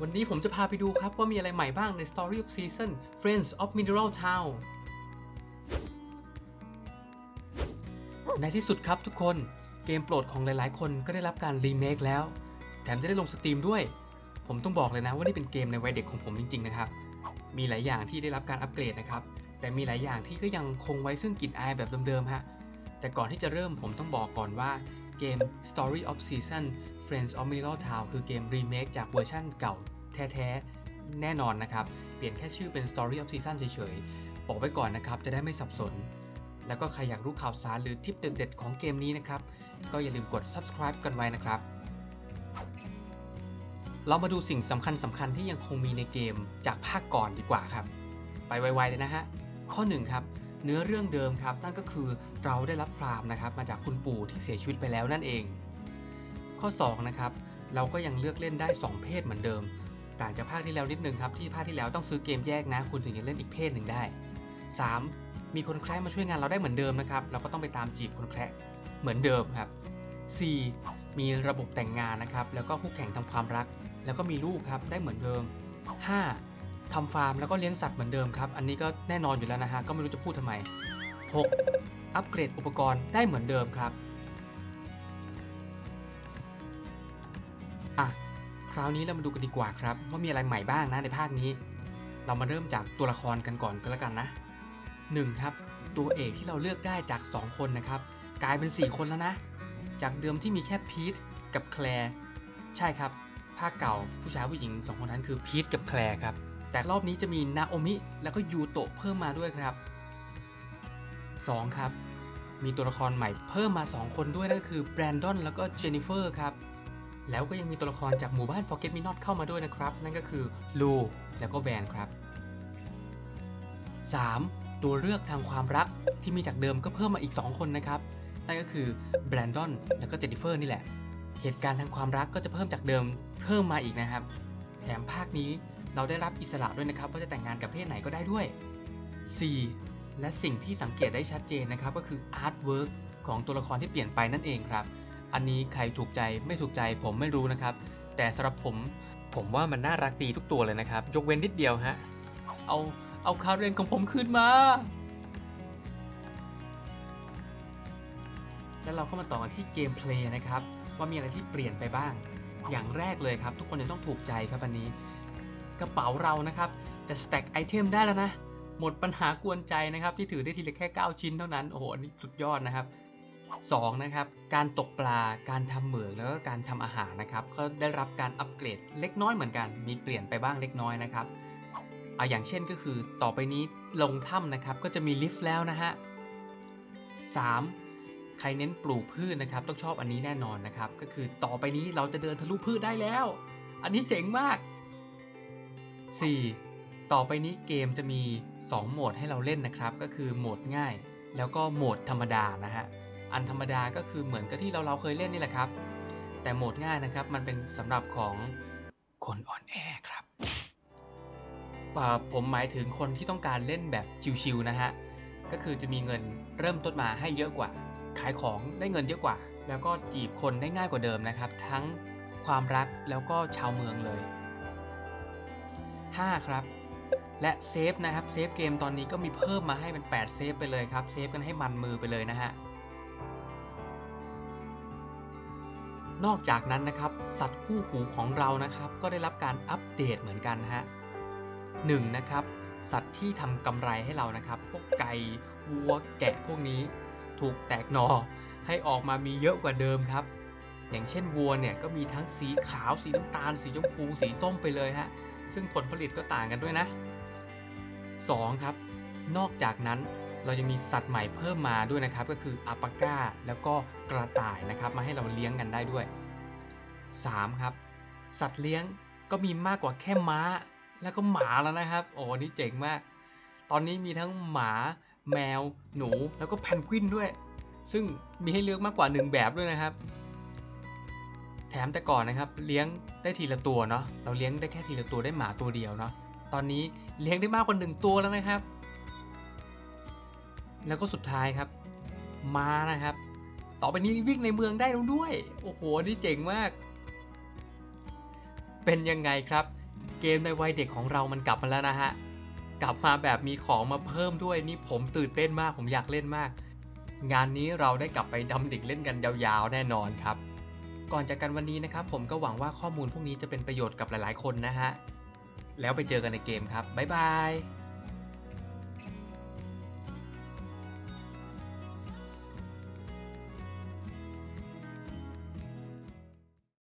วันนี้ผมจะพาไปดูครับว่ามีอะไรใหม่บ้างใน Story of Season Friends of Mineral Town ในที่สุดครับทุกคนเกมโปรดของหลายๆ คนก็ได้รับการรีเมคแล้ว แถมจะได้ลงสตรีมด้วย ผมต้องบอกเลยนะว่านี่เป็นเกมในวัยเด็กของผมจริง ๆ นะครับ มีหลายอย่างที่ได้รับการอัปเกรดนะครับ แต่มีหลายอย่างที่ก็ยังคงไว้ซึ่งกลิ่นอายแบบเดิมๆฮะแต่ก่อนที่จะเริ่มผมต้องบอกก่อนว่าเกม Story of Season Friends of Mineral Town คือเกมรีเมคจากเวอร์ชั่นเก่าแท้ๆ แน่นอนนะครับ เปลี่ยนแค่ชื่อเป็น Story of Season เฉยๆ บอกไว้ก่อนนะครับ จะได้ไม่สับสน แล้วก็ใครอยากรู้ข่าวสารหรือทิปเด็ดๆ ของเกมนี้นะครับ ก็อย่าลืมกด subscribe กันไว้นะครับ เรามาดูสิ่งสำคัญสำคัญที่ยังคงมีในเกมจากภาคก่อนดีกว่าครับ ไปไวๆเลยนะฮะ ข้อ1ครับเนื้อเรื่องเดิมครับ นั่นก็คือเราได้รับฟาร์มนะครับ มาจากคุณปู่ที่เสียชีวิตไปแล้วนั่นเอง ข้อ2นะครับเราก็ยังเลือกเล่นได้ 2 เพศเหมือนเดิม ต่างจากภาคที่แล้วนิดนึงครับที่ภาคที่แล้วต้องซื้อเกมแยกนะ คุณถึงจะเล่นอีกเพศหนึ่งได้ 3. มีคนแคร์มาช่วยงานเราได้เหมือนเดิมนะครับเราก็ต้องไปตามจีบคนแคร์เหมือนเดิมครับ 4. มีระบบแต่งงานนะครับแล้วก็คู่แข่งทำความรัก แล้วก็มีลูกครับได้เหมือนเดิม 5. ทำฟาร์มแล้วก็เลี้ยงสัตว์เหมือนเดิมครับอันนี้ก็แน่นอนอยู่แล้วนะฮะก็ไม่รู้จะพูดทำไม 6. อัปเกรดอุปกรณ์ได้เหมือนเดิมครับ คราวนี้เรามาดูกันดีกว่าครับว่ามีอะไรใหม่บ้างนะในภาคนี้ เรามาเริ่มจากตัวละครกันก่อนก็แล้วกันนะ 1. ครับตัวเอกที่เราเลือกได้จาก 2 คนนะครับ กลายเป็น 4 คนแล้วนะ จากเดิมที่มีแค่พีทกับแคลร์ใช่ครับ ภาคเก่าผู้ชายผู้หญิง 2 คนนั้นคือพีทกับแคลร์ครับ แต่รอบนี้จะมีนาโอมิแล้วก็ยูโตะเพิ่มมาด้วยครับ 2 ครับ มีตัวละครใหม่เพิ่มมา 2 คนด้วยนั่นก็คือแบรนดอนแล้วก็เจนนิเฟอร์ครับ แล้วก็ยังมีตัวละครจากหมู่บ้าน Forget Me Not เข้ามาด้วยนะครับ นั่นก็คือลูแล้วก็แวนครับ 3. ตัวเลือกทางความรักที่มีจากเดิมก็เพิ่มมาอีก 2 คนนะครับ นั่นก็คือแบรนดอนแล้วก็เจนนิเฟอร์นี่แหละ เหตุการณ์ทางความรักก็จะเพิ่มจากเดิมเพิ่มมาอีกนะครับ แถมภาคนี้เราได้รับอิสระด้วยนะครับว่าจะแต่งงานกับเพศไหนก็ได้ด้วย 4. และสิ่งที่สังเกตได้ชัดเจนนะครับก็คืออาร์ตเวิร์กของตัวละครที่เปลี่ยนไปนั่นเองครับ อันนี้ใครถูกใจไม่ถูกใจผมไม่รู้นะครับ แต่สำหรับผมผมว่ามันน่ารักดีทุกตัวเลยนะครับ ยกเว้นนิดเดียวฮะ เอาเอาคาเรนของผมขึ้นมา แล้วเราก็มาต่อกันที่เกมเพลย์นะครับ ว่ามีอะไรที่เปลี่ยนไปบ้าง อย่างแรกเลยครับ ทุกคนจะต้องถูกใจครับอันนี้ กระเป๋าเรานะครับ จะสแต็กไอเทมได้แล้วนะ หมดปัญหากวนใจนะครับ ที่ถือได้ทีละแค่ 9 ชิ้นเท่านั้น โอ้โหนนี้สุดยอดนะครับ 2. นะครับการตกปลาการทำเหมืองแล้วก็การทำอาหารนะครับก็ได้รับการอัปเกรดเล็กน้อยเหมือนกัน มีเปลี่ยนไปบ้างเล็กน้อยนะครับเอาอย่างเช่นก็คือต่อไปนี้ลงถ้ำนะครับก็จะมีลิฟต์แล้วนะฮะ 3. ใครเน้นปลูกพืชนะครับ ต้องชอบอันนี้แน่นอนนะครับ ก็คือต่อไปนี้เราจะเดินทะลุพืชได้แล้ว อันนี้เจ๋งมาก 4. ต่อไปนี้เกมจะมี 2 โหมดให้เราเล่นนะครับ ก็คือโหมดง่าย แล้วก็โหมดธรรมดานะฮะ อันธรรมดาก็คือเหมือนกับที่เราเราเคยเล่นนี่แหละครับ แต่โหมดง่ายนะครับ มันเป็นสำหรับของคนอ่อนแอครับผมหมายถึงคนที่ต้องการเล่นแบบชิวๆนะฮะ ก็คือจะมีเงินเริ่มต้นมาให้เยอะกว่า ขายของได้เงินเยอะกว่า แล้วก็จีบคนได้ง่ายกว่าเดิมนะครับ ทั้งความรักแล้วก็ชาวเมืองเลย 5 ครับ และเซฟนะครับ เซฟเกมตอนนี้ก็มีเพิ่มมาให้เป็น 8 เซฟไปเลยครับ เซฟกันให้มันมือไปเลยนะฮะ นอกจากนั้นนะครับ สัตว์คู่หูของเรานะครับ ก็ได้รับการอัปเดตเหมือนกันฮะหนึ่งนะครับ สัตว์ที่ทำกำไรให้เรานะครับ พวกไก่วัวแกะพวกนี้ ถูกแตกหนอให้ออกมามีเยอะกว่าเดิมครับ อย่างเช่นวัวเนี่ยก็มีทั้งสีขาวสีน้ำตาล สีชมพูสีส้มไปเลยฮะซึ่งผลผลิตก็ต่างกันด้วยนะ 2. ครับ นอกจากนั้น เรายังมีสัตว์ใหม่เพิ่มมาด้วยนะครับ ก็คืออัปาก้าแล้วก็กระต่ายนะครับ มาให้เราเลี้ยงกันได้ด้วย 3. ครับ สัตว์เลี้ยงก็มีมากกว่าแค่ม้า แล้วก็หมาแล้วนะครับ โอ้นี่เจ๋งมาก ตอนนี้มีทั้งหมา แมว หนูแล้วก็แพนกวินด้วย ซึ่งมีให้เลือกมากกว่าหนึ่งแบบด้วยนะครับ แถมแต่ก่อนนะครับ เลี้ยงได้ทีละตัวเนาะเราเลี้ยงได้แค่ทีละตัวได้หมาตัวเดียวเนาะตอนนี้เลี้ยงได้มากกว่าหนึ่งตัวแล้วนะครับ แล้วก็สุดท้ายครับ ม้านะครับ ต่อไปนี้วิ่งในเมืองได้แล้วด้วย โอ้โห นี่เจ๋งมาก เป็นยังไงครับ เกมในวัยเด็กของเรามันกลับมาแล้วนะฮะ กลับมาแบบมีของมาเพิ่มด้วย นี่ผมตื่นเต้นมาก ผมอยากเล่นมาก งานนี้เราได้กลับไปดำดิ่งเล่นกันยาวๆ แน่นอนครับ ก่อนจากกันวันนี้นะครับ ผมก็หวังว่าข้อมูลพวกนี้จะเป็นประโยชน์กับหลายๆ คนนะฮะ แล้วไปเจอกันในเกมครับ บ๊ายบาย